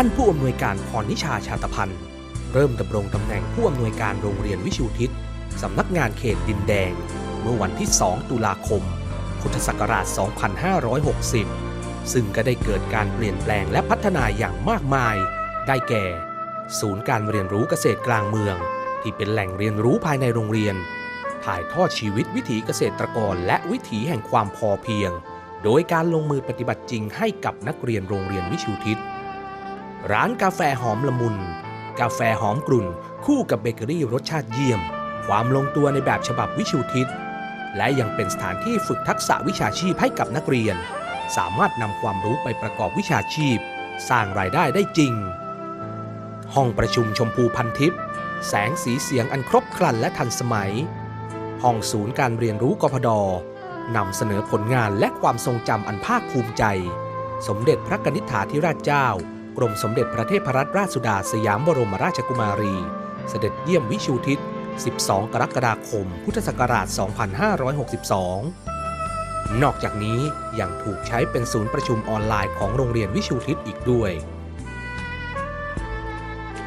ท่านผู้อำนวยการพรนิชาชาตพันธ์ เริ่มดำรงตำแหน่งผู้อำนวยการโรงเรียนวิชูทิศสำนักงานเขตดินแดง เมื่อวันที่ 2 ตุลาคม พุทธศักราช 2560 ซึ่งก็ได้เกิดการเปลี่ยนแปลงและพัฒนาอย่างมากมาย ได้แก่ ศูนย์การเรียนรู้เกษตรกลางเมือง ที่เป็นแหล่งเรียนรู้ภายในโรงเรียน ถ่ายทอดชีวิตวิถีเกษตรกรและวิถีแห่งความพอเพียง โดยการลงมือปฏิบัติจริงให้กับนักเรียนโรงเรียนวิชูทิศ ร้านกาแฟหอมละมุน กาแฟหอมกลุ่น คู่กับเบเกอรี่รสชาติเยี่ยม ความลงตัวในแบบฉบับวิชูทิศ และยังเป็นสถานที่ฝึกทักษะวิชาชีพให้กับนักเรียน สามารถนำความรู้ไปประกอบวิชาชีพ สร้างรายได้ได้จริง ห้องประชุมชมพูพันทิพย์แสงสีเสียงอันครบครันและทันสมัย ห้องศูนย์การเรียนรู้กพดนำเสนอผลงานและความทรงจำอันภาคภูมิใจ สมเด็จพระกนิษฐาธิราชเจ้า กรมสมเด็จพระเทพรัตนราชสุดาสยามบรมราชกุมารี เสด็จเยี่ยมวิชูทิศ 12 กรกฎาคม พุทธศักราช 2562 นอกจากนี้ยังถูกใช้เป็นศูนย์ประชุมออนไลน์ของโรงเรียนวิชูทิศอีกด้วย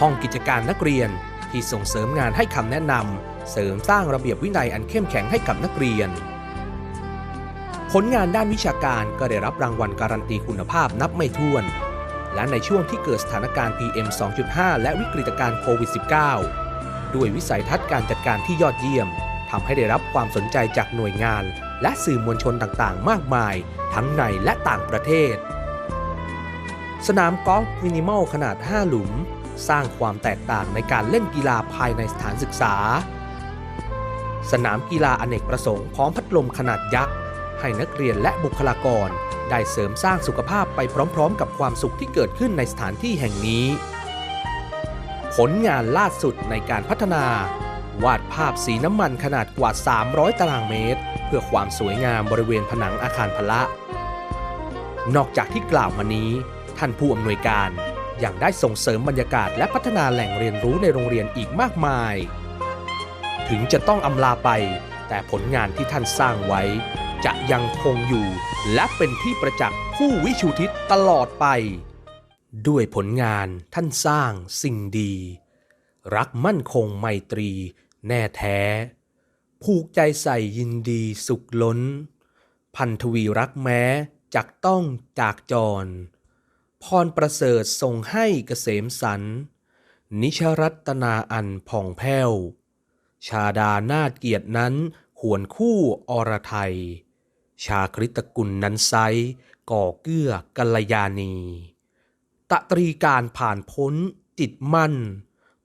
ห้องกิจการนักเรียนที่ส่งเสริมงานให้คำแนะนำ เสริมสร้างระเบียบวินัยอันเข้มแข็งให้กับนักเรียนผลงานด้านวิชาการก็ได้รับรางวัลการันตีคุณภาพนับไม่ถ้วน และในช่วงที่เกิดสถานการณ์ PM 2.5 และวิกฤตการณ์โควิด -19 ด้วยวิสัยทัศน์การจัดการที่ยอดเยี่ยมทำให้ได้รับความสนใจจากหน่วยงาน และสื่อมวลชนต่างๆ มากมาย ทั้งในและต่างประเทศ สนามกอล์ฟมินิมอลขนาด 5 หลุม สร้างความแตกต่างในการเล่นกีฬาภายในสถานศึกษา สนามกีฬาอเนกประสงค์พร้อมพัดลมขนาดยักษ์ ให้นักเรียนและบุคลากร ได้เสริมสร้างสุขภาพไปพร้อม ๆ กับความสุขที่เกิดขึ้นในสถานที่แห่งนี้ ผลงานล่าสุดในการพัฒนา วาดภาพสีน้ำมันขนาดกว่า 300 ตารางเมตร เพื่อความสวยงามบริเวณผนังอาคารพละ นอกจากที่กล่าวมานี้ ท่านผู้อำนวยการยังได้ส่งเสริมบรรยากาศและพัฒนาแหล่งเรียนรู้ในโรงเรียนอีกมากมาย ถึงจะต้องอำลาไป แต่ผลงานที่ท่านสร้างไว้ จะยังคงอยู่ และเป็นที่ประจักษ์ผู้วิชูทิศตลอดไป ด้วยผลงานท่านสร้างสิ่งดี รักมั่นคงไมตรี แน่แท้ ผูกใจใส่ยินดีสุขล้น พันธวีรักแม้จักต้องจากจร พรประเสริฐส่งให้เกษมสัน นิชรัตนาอันผ่องแผ้ว ชาดานาฏเกียรตินั้นหวนคู่อรไทย ชาคริตกุลนั้นไซก่อเกื้อกัลยาณี ตะตรีการผ่านพ้น จิตมั่น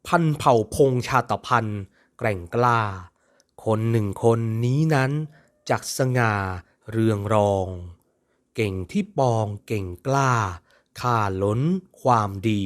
พันเผ่าพงชาตพันธ์แกร่งกล้า คนหนึ่งคนนี้นั้นจักสง่าเรืองรอง เก่งที่ปองเก่งกล้าข่าล้นความดี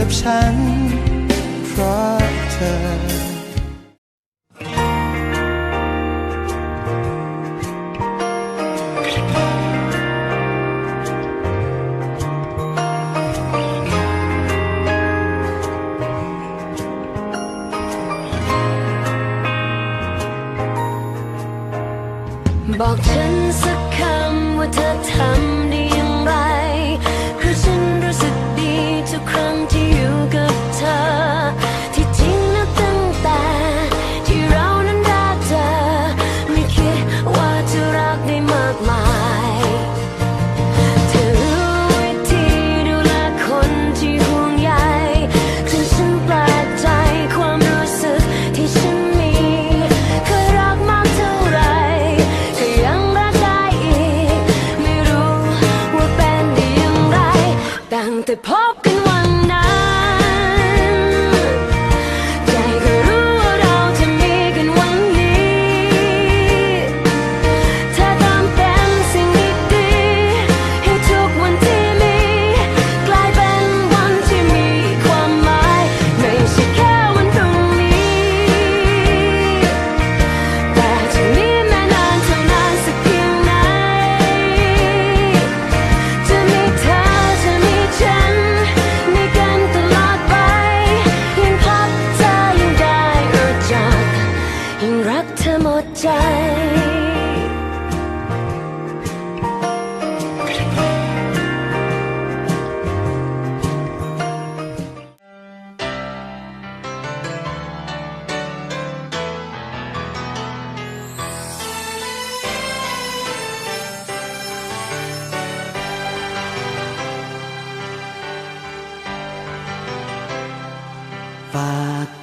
กับฉัน เพราะเธอ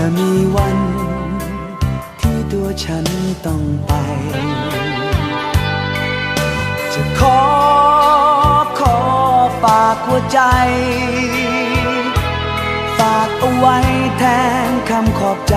อมีวัน ที่ตัวฉันต้องไป จะขอขอฝากหัวใจ ฝากเอาไว้แทนคำขอบใจ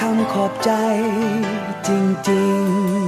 คำขอบใจจริง ๆ